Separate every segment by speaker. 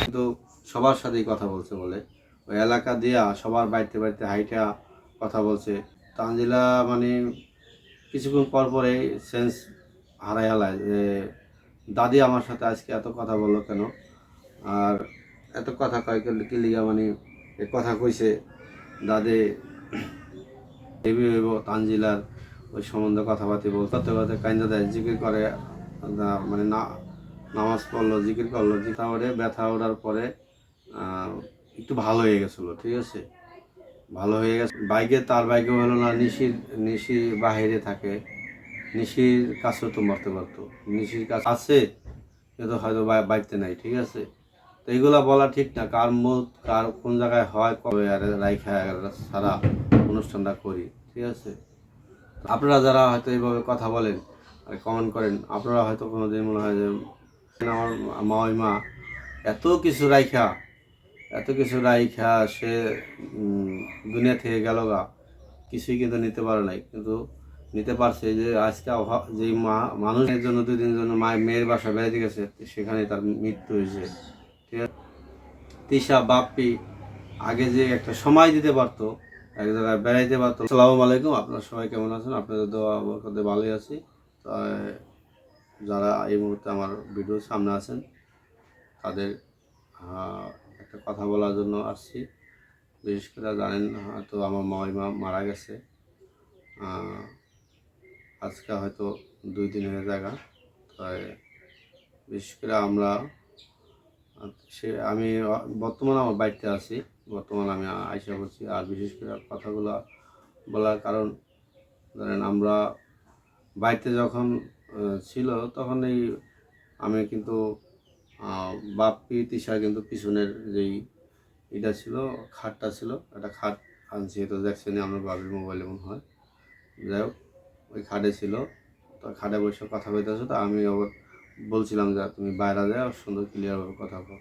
Speaker 1: কিন্তু সবার সাথেই কথা বলছে বলে। ওই এলাকা দিয়া সবার বাড়িতে বাড়িতে হাইটা কথা বলছে। তানজিলা মানে কিছুক্ষণ পর পরে সেন্স হারাই হালায় যে, দাদি আমার সাথে আজকে এত কথা বলল কেন? আর এত কথা কয় কি- লিগা মানে কথা কইছে। দাদি দেবী হইব, তানজিলার ওই সম্বন্ধে কথাবার্তা বল করতে করতে কাইন্দা দেয়, জিকির করে মানে না, নামাজ পড়ল, জিকির করল জিতা ওরে ব্যথা ওঠার পরে একটু ভালো হয়ে গেছিল, ঠিক আছে? ভালো হয়ে গেছে। বাইকে, তার বাইকে হলো না, নিশির নিশি বাহিরে থাকে। নিশির কাছেও তো মরতে পারতো। নিশির কাছে আছে, কিন্তু হয়তো বা- বাড়িতে নাই, ঠিক আছে? তো এইগুলা বলা ঠিক না, কার মুখ কার কোন জায়গায় হয়, কবে আর রাইখা সারা অনুষ্ঠানটা করি। ঠিক আছে? আপনারা যারা হয়তো এইভাবে কথা বলেন আর কমেন্ট করেন, আপনারা হয়তো কোনো দিন মনে হয় যে আমার মা মা। এত কিছু রাইখা, এত কিছু রাইখা সে দুনিয়া থেকে গেল গা। কিছুই কিন্তু নিতে পারে নাই। কিন্তু নিতে পারছে যে, আজকে যেই মা, মানুষের জন্য দুই দিনের জন্য মায়ের মেয়ের বাসা বেড়াতে গেছে সেখানে তার মৃত্যু হয়েছে। ঠিক আছে? তিশা, বাপ্পি, আগে যে একটা সময় দিতে পারতো এক জায়গায় বেড়াইতে পারতো। আসসালামু আলাইকুম, আপনার সবাই কেমন আছেন? আপনাদের দোয়া বরকতে ভালোই আছি। যারা এই মুহূর্তে আমার ভিডিও সামনে আছেন, তাদের একটা কথা বলার জন্য আসছি। বিশেষ করে জানেন, হয়তো আমার মাইমা মারা গেছে। আজকে হয়তো দুই দিন হয়ে জায়গা তাই বিশেষ করে আমরা, সে, আমি, বর্তমানে আমার বাড়িতে আছি। বর্তমানে আমি আইসা করছি আর বিশেষ করে কথাগুলো বলার কারণ, ধরেন আমরা বাড়িতে যখন ছিল তখন এই আমি কিন্তু বাপ্পি তিশা কিন্তু পিছনের যেই এটা ছিল, খাটটা ছিল, একটা খাট আনছি। তো দেখছেন আমার বাবির মোবাইলে মনে হয়। যাই হোক, ওই খাটে ছিল। তো খাটে বসে কথা বলতেছে। তো আমি আবার বলছিলাম যে, তুমি বাইরে যাও, সুন্দর ক্লিয়ারভাবে কথা বল।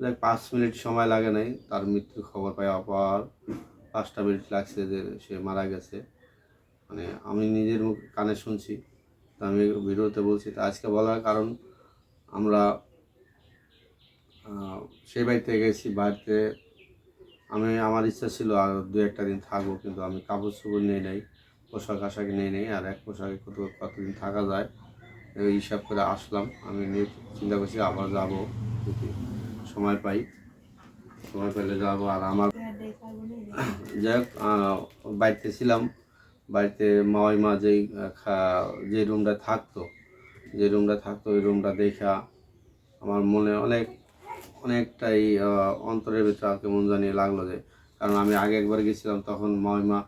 Speaker 1: যাই পাঁচ মিনিট সময় লাগে নাই। তার মৃত্যুর খবর পাই পর পাঁচটা মিনিট লাগছে যে সে মারা গেছে। মানে আমি নিজের মুখ কানে শুনছি। তো আমি ভিডিওতে বলছি, তো আজকে বলার কারণ আমরা সেই বাড়িতে গেছি। বাড়িতে আমি, আমার ইচ্ছা ছিল আর দু একটা দিন থাকব, কিন্তু আমি কাপড় চোপড় নিয়ে নেই, পোশাক আশাক নিয়ে নেই, আর এক পোশাকে কত, কতদিন থাকা যায় হিসাব করে আসলাম। আমি নিয়ে চিন্তা করছি আবার যাব। সময় পাই। সময় পেলে যাব আর আমার যাই হোক বাড়িতে ছিলাম। বাড়িতে মাওয়াই মা যেই যে রুমটা থাকতো, যে রুমটা থাকতো, ওই রুমটা দেখা। আমার মনে অনেক, অনেকটাই অন্তরের ভিতরে আর কেমন জানি লাগল যে, কারণ আমি আগে একবার গেছিলাম তখন মহিমা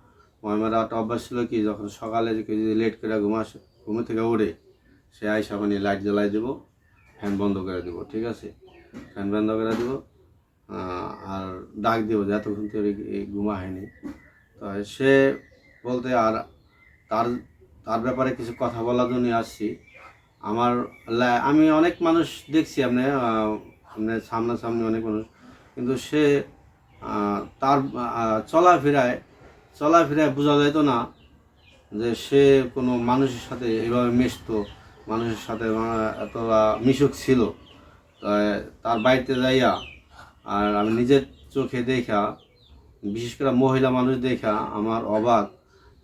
Speaker 1: মহিমার একটা অভ্যাস ছিল কি, যখন সকালে যদি লেট করে ঘুমাস ঘুমে থেকে ওড়ে সে আইসা মানে লাইট জ্বালাই দেবো ফ্যান বন্ধ করে দেবো, ঠিক আছে? ফ্যান বন্ধ করে দেবো। আর ডাক দেবো যে এতক্ষণ তো ঘুমা হয়নি। তো সে বলতে আর তার তার ব্যাপারে কিছু কথা বলার জন্য আসছি। আমার আমি অনেক মানুষ দেখছি আপনি আহ, আপনার সামনাসামনি অনেক মানুষ। কিন্তু সে তার চলাফেরায় চলাফেরায় বোঝা যেত না যে সে কোনো মানুষের সাথে এভাবে মিশতো। মানুষের সাথে এতটা মিশুক ছিল। তার বাড়িতে যাইয়া আর আমি নিজের চোখে দেখা, বিশেষ করে মহিলা মানুষ দেখা আমার অবাক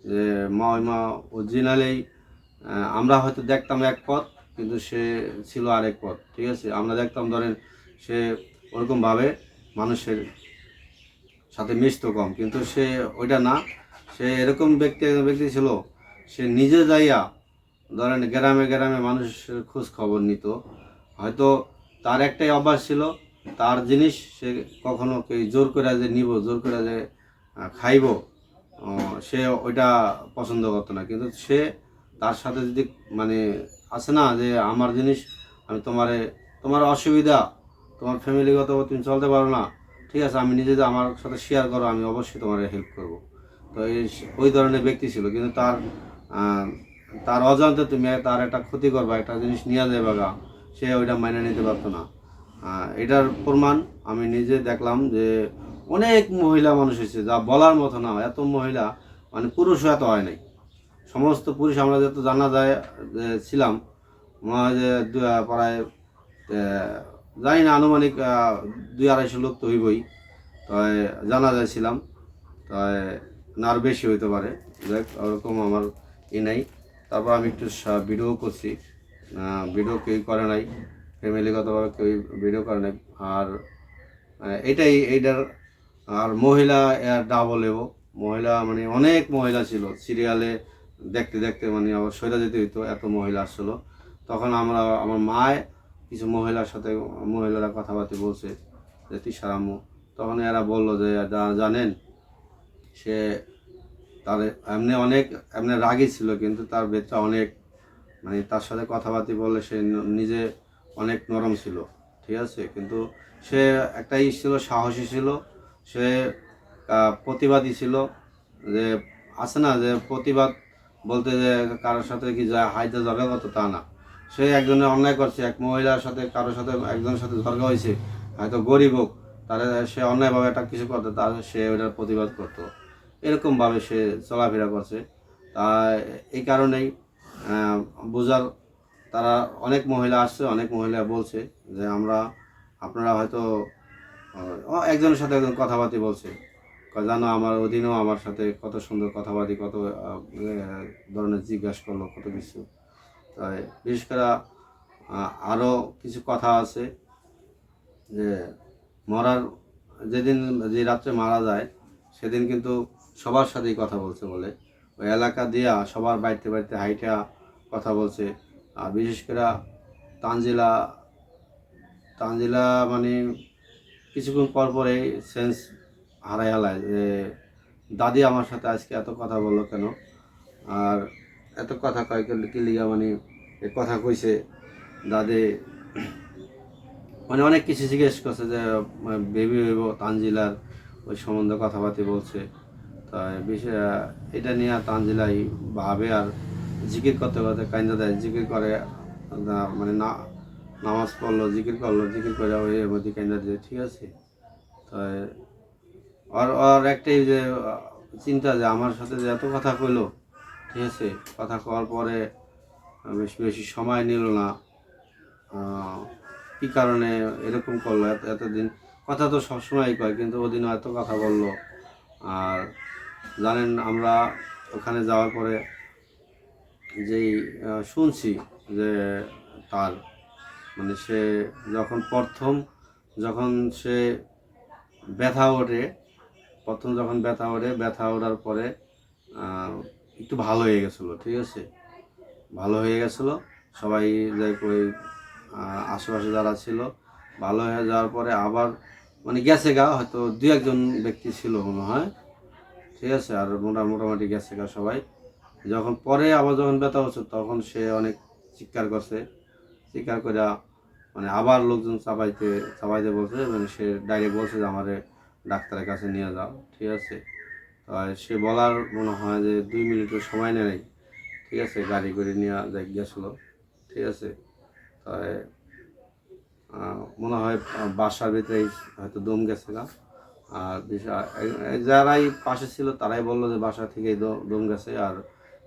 Speaker 1: যে মা ওই মা অরিজিনালেই আমরা হয়তো দেখতাম এক পথ, কিন্তু সে ছিল আরেক পথ, ঠিক আছে? আমরা দেখতাম ধরেন সে ওরকমভাবে মানুষের সাথে মিশতো কম, কিন্তু সে ওইটা না। সে এরকম ব্যক্তি ব্যক্তি ছিল, সে নিজে যাইয়া ধরেন গ্রামে গ্রামে মানুষের খোঁজ খবর নিত। হয়তো তার একটাই অভ্যাস ছিল, তার জিনিস সে কখনো জোর করে যে নিব, জোর করে যে খাইব সে ওইটা পছন্দ করতো না। কিন্তু সে তার সাথে যদি মানে আছে না যে আমার জিনিস, আমি তোমারে, তোমার অসুবিধা, তোমার ফ্যামিলিগত তুমি চলতে পারো না, ঠিক আছে, আমি নিজে আমার সাথে শেয়ার করো, আমি অবশ্যই তোমার হেল্প করব। তো এই ওই ধরনের ব্যক্তি ছিল। কিন্তু তার তার অজান্তে তুমি তার একটা ক্ষতি করবা, একটা জিনিস নিয়ে যাবে গা। সে ওইটা মাইনে নিতে পারতো না। এটার প্রমাণ আমি নিজে দেখলাম যে অনেক মহিলা মানুষ হয়েছে, যা বলার মতো না, এত মহিলা মানে পুরুষও এত হয় নাই। সমস্ত পুরুষ আমরা যত জানা যায় ছিলাম প্রায় জানি না, আনুমানিক দুই আড়াইশো লোক তো হইবই, তাই জানা যায় ছিলাম, তাই নার বেশি হইতে পারে। দেখ ওরকম আমার ই নাই। তারপর আমি একটু ভিডিও করছি। ভিডিও কেউ করে নাই। ফ্যামিলিগতভাবে কেউ ভিডিও করে নাই। আর এটাই, এইটার, আর মহিলা ডাবল এবো মহিলা মানে অনেক মহিলা ছিল। সিরিয়ালে দেখতে দেখতে মানে আবার সইরা যেতে হইতো এত মহিলা আসছিল। তখন আমরা, আমার মায় কিছু মহিলার সাথে, মহিলারা কথাবার্তা বলছে যে তিসার আম্মু। তখন এরা বলল যে জানেন, সে তার এমনি অনেক, এমনি রাগী ছিল, কিন্তু তার ভেতটা অনেক মানে তার সাথে কথাবার্তা বললে সে নিজে অনেক নরম ছিল, ঠিক আছে? কিন্তু সে একটাই ছিল, সাহসী ছিল, সে প্রতিবাদী ছিল, যে আছে না, যে প্রতিবাদ বলতে যে কারোর সাথে কি যায়, হাইতে ঝগড়া করতো তা না। সে একজনের অন্যায় করছে, এক মহিলার সাথে কারোর সাথে একজনের সাথে ঝগড়া হয়েছে, হয়তো গরিব হোক, তাহলে সে অন্যায়ভাবে একটা কিছু করতো তাহলে সে ওটার প্রতিবাদ করতো। এরকমভাবে সে চলাফেরা করছে। তা এই কারণেই বোঝার তারা অনেক মহিলা আসছে, অনেক মহিলা বলছে যে আমরা আপনারা হয়তো একজনের সাথে একজন কথাবার্তি বলছে। জানো আমার অধীনেও আমার সাথে কত সুন্দর কথাবার্তা, কত ধরনের জিজ্ঞাসা করল, কত কিছু। তাই বিশেষ করে আরও কিছু কথা আছে যে মরার যেদিন, যে রাত্রে মারা যায়, সেদিন কিন্তু সবার সাথেই কথা বলছে বলে। ওই এলাকা দিয়া সবার বাড়িতে বাড়িতে হাইটা কথা বলছে। আর বিশেষ করে তানজিলা তানজিলা মানে কিছুক্ষণ পর পরে সেন্স হারাই হালায় যে, দাদি আমার সাথে আজকে এত কথা বলল কেন? আর এত কথা কয় কি- লিগা মানে কথা কইছে? দাদি মানে অনেক কিছু জিজ্ঞেস করছে যে, বেবি হইব তানজিলার, ওই সম্বন্ধে কথাবার্তা বলছে। তাই বিষয়, এটা নিয়ে তানজিলাই ভাবে আর জিকির করতে করতে কাইন্দা দেয়, জিকির করে মানে না, নামাজ পড়ল, জিকির করল, জিকির করে ওই এর মধ্যে কাইন্দা দিয়ে, ঠিক আছে? তাই আর আর একটাই যে, চিন্তা যে আমার সাথে যে এত কথা কইলো, ঠিক আছে? কথা কওয়ার পরে বেশি বেশি সময় নিল না। কি কারণে এরকম করল, এত, এতদিন? কথা তো সবসময় কয়, কিন্তু ওদিনও এত কথা বলল। আর জানেন, আমরা ওখানে যাওয়ার পরে যেই শুনছি যে তার। মানে সে যখন প্রথম যখন সে ব্যথা ওঠে, প্রথম যখন ব্যথা ওঠে, ব্যথা ওঠার পরে একটু ভালো হয়ে গেছিল, ঠিক আছে? ভালো হয়ে গেছিল, সবাই যাই ওই আশেপাশে যারা ছিল, ভালো হয়ে যাওয়ার পরে আবার মানে গেছে গা, হয়তো দু একজন ব্যক্তি ছিল মনে হয়, ঠিক আছে? আর মোটা মোটামুটি গেছে গা সবাই। যখন পরে আবার যখন ব্যথা হচ্ছে, তখন সে অনেক চিৎকার করছে। চিৎকার করে মানে আবার লোকজন চাপাইতে চাপাইতে বলছে মানে সে ডাইরেক্ট বলছে যে, আমারে ডাক্তারের কাছে নিয়ে যাও। ঠিক আছে? সে বলার মনে হয় যে, দুই মিনিটের সময় নেয় ঠিক আছে? গাড়ি করে নিয়ে যাই গেছিল। ঠিক আছে? তাই মনে হয় বাসার ভিতরেই হয়তো দম গেছে না আর যারাই পাশে ছিল, তারাই বলল যে, বাসা থেকেই দম গেছে। আর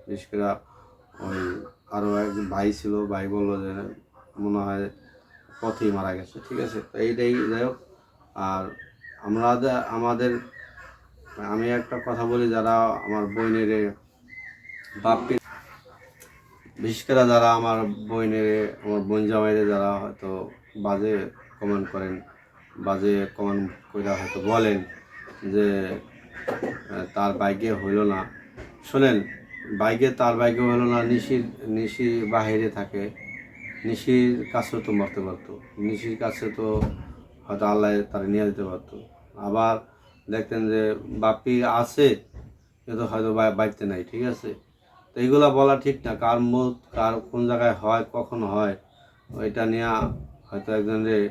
Speaker 1: বিশেষ করে ওই আরও এক ভাই ছিল, ভাই বলল যে মনে হয় পথেই মারা গেছে, ঠিক আছে? তো এইটাই যাই হোক। আর আমরা আমাদের, আমি একটা কথা বলি, যারা আমার বইনের বাপকে বিশেষ করে যারা আমার বইনের আমার বোন জামাইরে যারা হয়তো বাজে কমেন্ট করেন, বাজে কমেন্ট করে হয়তো বলেন যে তার বাইকে হইল না। শোনেন বাইকে, তার বাইকে হইল না, নিশির নিশি বাহিরে থাকে। নিশির কাছেও তো মরতে পারতো। নিশির কাছে তো হয়তো আল্লাহ তার নিয়ে যেতে পারতো। আবার দেখতেন যে বাপি আছে কিন্তু হয়তো বাড়িতে নাই, ঠিক আছে? তো এইগুলা বলা ঠিক না, কার মুখ কার কোন জায়গায় হয়, কখন হয়, ওইটা নিয়ে হয়তো একজনের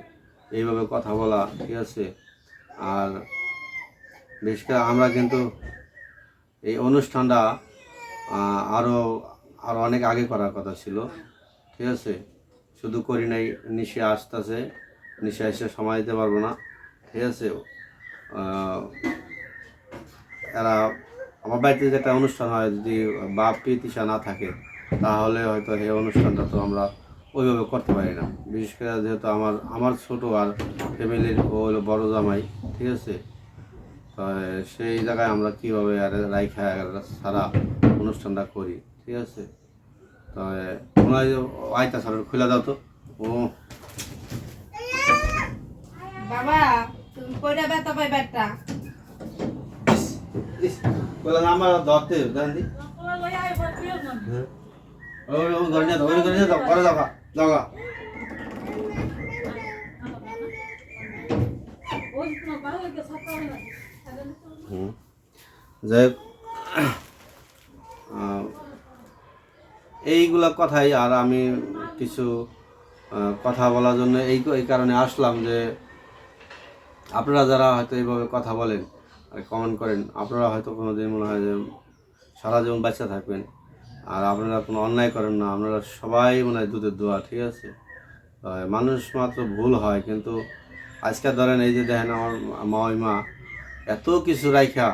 Speaker 1: এইভাবে কথা বলা, ঠিক আছে? আর বিশেষ করে আমরা কিন্তু এই অনুষ্ঠানটা আহ, আরও আরও অনেক আগে করার কথা ছিল। ঠিক আছে? শুধু করি নাই নিশে আসতেছে। নিশে এসে সময় দিতে পারব না। ঠিক আছে? এরা আমার বাড়িতে একটা অনুষ্ঠান হয় যদি বাপ পিতিশা না থাকে তাহলে হয়তো এই অনুষ্ঠানটা তো আমরা ওইভাবে করতে পারি না। বিশেষ করে যেহেতু আমার আমার ছোট আর ফ্যামিলির ও হলো বড় জামাই ঠিক আছে? সেই জায়গায় আমরা কীভাবে আর রাইখা সারা অনুষ্ঠানটা করি ঠিক আছে? তো ওনার আয়তা সারের খুলে দাও তো। ও।
Speaker 2: বাবা তুমি কইরা বেতা পাই বেটা
Speaker 1: বলে আমার ধরতে জান দি। ওই ওই ঘরে নিয়ে দাও যাই হোক, এইগুলা কথাই আর আমি কিছু কথা বলার জন্য এই এই কারণে আসলাম যে আপনারা যারা হয়তো এইভাবে কথা বলেন আর কমেন্ট করেন, আপনারা হয়তো কোনো দিন মনে হয় যে সারা জীবন বাচ্চা থাকবেন। আর আপনারা কোনো অন্যায় করেন না, আপনারা সবাই মনে হয় দুধের দোয়া, ঠিক আছে? মানুষ মাত্র ভুল হয়, কিন্তু আজকে ধরেন এই যে দেখেন আমার মা ওই মা, এত কিছু রাইখা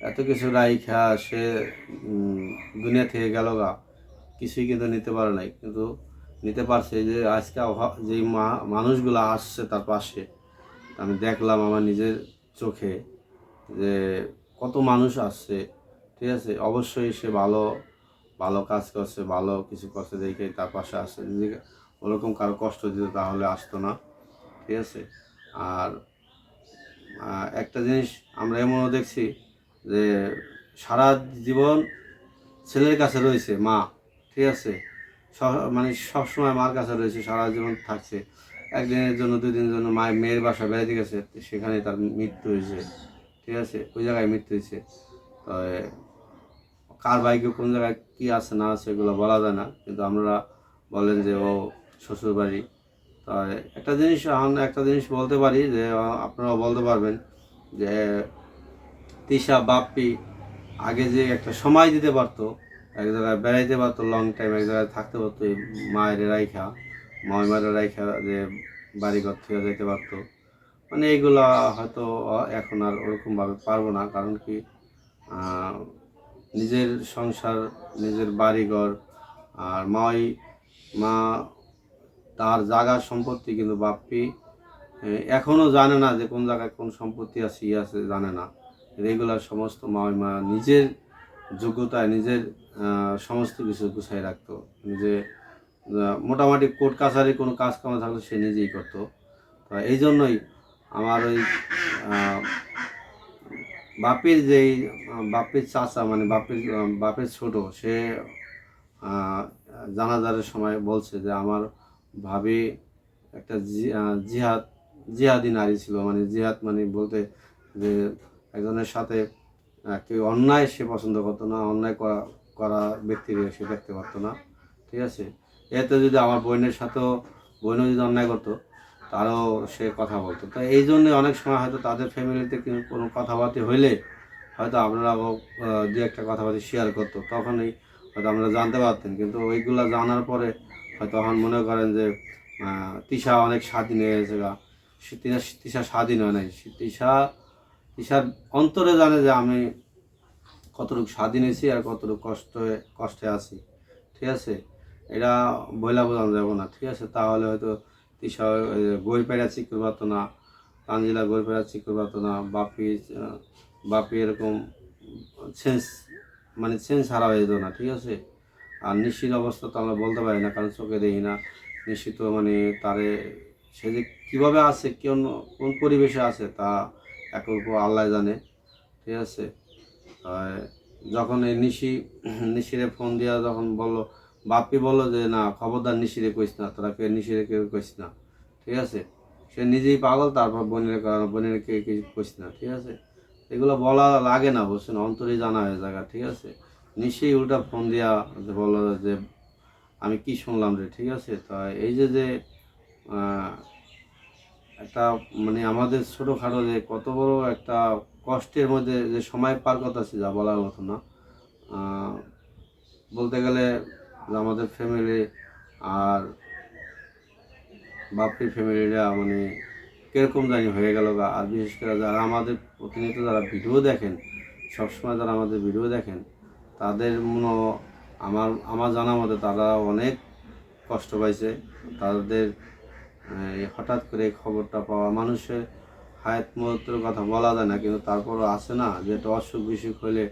Speaker 1: এত কিছু রাইখা সে দুনিয়া থেকে গেল গা। কিছুই কিন্তু নিতে পারে নাই। কিন্তু নিতে পারছে যে আজকে যেই মা, মানুষগুলো আসছে তার পাশে, আমি দেখলাম আমার নিজের চোখে যে কত মানুষ আসছে, ঠিক আছে? অবশ্যই সে ভালো ভালো কাজ করছে, ভালো কিছু করছে দেখে তার পাশে আসছে। যদি ওরকম কারও কষ্ট দিত তাহলে আসতো না, ঠিক আছে? আর একটা জিনিস আমরা এমনও দেখছি যে সারা জীবন ছেলের কাছে রয়েছে মা ঠিক আছে? মানে সবসময় মার কাছে রয়েছে সারা জীবন থাকছে। একদিনের জন্য দুই দিনের জন্য মায়ের মেয়ের বাসা বেড়াতে গেছে সেখানে তার মৃত্যু হয়েছে ঠিক আছে? ওই জায়গায় মৃত্যু হয়েছে। তো কার বাইকে কোন জায়গায় কী আছে না আছে এগুলো বলা যায় না। কিন্তু আমরা বলেন যে ও শ্বশুর বাড়ি একটা জিনিস একটা জিনিস বলতে পারি যে আহ, আপনারাও বলতে পারবেন যে তিশা, বাপ্পি আগে যে একটা সময় দিতে পারতো, এক জায়গায় বেড়াইতে পারতো লং টাইম এক জায়গায় থাকতে পারতো মায়ের রাইখা মায়ের রাইখা যে বাড়িঘর থেকে যেতে পারতো। মানে এইগুলা হয়তো এখন আর ওরকমভাবে পারব না, কারণ কি নিজের সংসার, নিজের বাড়িঘর, আর মাই, মা, তার জায়গার সম্পত্তি কিন্তু বাপ্পি এখনও জানে না যে কোন জায়গায় কোন সম্পত্তি আছে ই আছে, জানে না। রেগুলার সমস্ত মা নিজের যোগ্যতায় নিজের সমস্ত কিছু গুছাই রাখতো। নিজে মোটামুটি কোর্ট কাছারি কোনো কাজ কাম থাকলে সে নিজেই করতো। তো এই জন্যই আমার ওই বাপির যেই, বাপির চাচা মানে বাপির, বাপের ছোট, সে জানাজারের সময় বলছে যে আমার ভাবি একটা জিহাদ, জিহাদি নারী ছিল। মানে জিহাদ মানে বলতে যে একজনের সাথে কেউ অন্যায় সে পছন্দ করতো না, অন্যায় করা করা ব্যক্তিকে সে দেখতে পারতো না, ঠিক আছে? এতে যদি আমার বোনের সাথেও, বোনও যদি অন্যায় করতো, তারও সে কথা বলতো। তো এই জন্য অনেক সময় হয়তো তাদের ফ্যামিলিতে কোনো কথাবার্তা হইলে, হয়তো আপনারা দু একটা কথাবার্তা শেয়ার করতো, তখনই হয়তো আমরা জানতে পারতেন। কিন্তু ওইগুলো জানার পরে হয়তো তখন মনে করেন যে তিশা অনেক স্বাধীন হয়ে গেছে গা। তিশা স্বাধীন হয় নাই। সে তিশা অন্তরে জানে যে আমি কতটুকু স্বাধীন হয়েছি আর কতটুকু কষ্টে কষ্টে আছি। ঠিক আছে? এটা বইলা বোঝানো যাব না। ঠিক আছে? তাহলে হয়তো তিশা বই পেরা চিকুর পারতো না, তানজিলা বই পেরা চিকুর পারতো না, বাপি বাপি এরকম সেন্স মানে সেন্স হারা হয়ে যেত না। ঠিক আছে? আর নিশ্চিত অবস্থা তো আমরা বলতে পারি না, কারণ চোখে দেখি না। নিশ্চিত মানে তারে, সে যে কীভাবে আছে কোন কোন পরিবেশে আছে, তা একল্প আল্লাহ জানে, ঠিক আছে? যখন এই নিশি, নিশিরে ফোন দিয়া যখন বলল বাপি বলল যে, না, খবরদার নিশিরে কইস না, তোরা কে নিশিরে কেউ কইস না? ঠিক আছে? সে নিজেই পাগল, তারপর বোনের কারণ বোনের কে কিছু কইস না, ঠিক আছে? এগুলো বলা লাগে না, বুঝছেন? অন্তরে জানা হয়ে জায়গা, ঠিক আছে? নিশ্চয়ই উল্টা ফোন দিয়া যে বলল যে, আমি কি শুনলাম রে? ঠিক আছে? তা এই যে যে একটা মানে আমাদের ছোটোখাটো যে কত বড় একটা কষ্টের মধ্যে যে সময় পার করতেছি যা বলার মতো না। বলতে গেলে আমাদের ফ্যামিলি আর বাপির ফ্যামিলিরা মানে কীরকম জানি হয়ে গেল আর বিশেষ করে যারা আমাদের প্রতিনিয়ত যারা ভিডিও দেখেন, সবসময় যারা আমাদের ভিডিও দেখেন, তাদের মনে আমার আমার জানা মতে তারা অনেক কষ্ট পাইছে। তাদের হঠাৎ করে খবরটা পাওয়া, মানুষের হায়াত মহত্বের কথা বলা যায় না, কিন্তু তারপরও আছে না যে একটা অসুখ বিসুখ হলে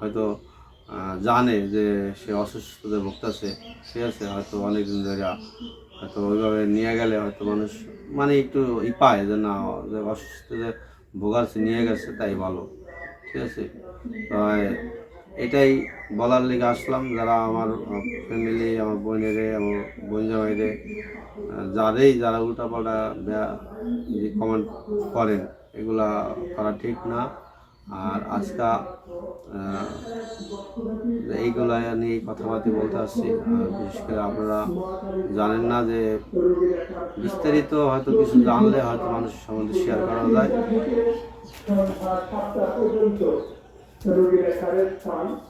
Speaker 1: হয়তো জানে যে সে অসুস্থতায় ভুগতেছে ঠিক আছে, হয়তো অনেক দিন ধরে হয়তো ওইভাবে নিয়ে গেলে হয়তো মানুষ মানে একটু ই পায় যে না, যে অসুস্থতায় ভোগাচ্ছে নিয়ে গেছে, তাই ভালো, ঠিক আছে? তাই এটাই বলার লেগে আসলাম। যারা আমার ফ্যামিলি আমার বোনেরে, আমার বোন জামাইরে যারেই যারা উল্টাপাল্টা যে কমেন্ট করেন, এগুলা করা ঠিক না। আর আজকা এইগুলা নিয়ে কথাবার্তা বলতে আসছি। বিশেষ করে আপনারা জানেন না যে বিস্তারিত হয়তো কিছু জানলে হয়তো মানুষের সম্বন্ধে শেয়ার করা যায়।
Speaker 3: So we're going to cut it time.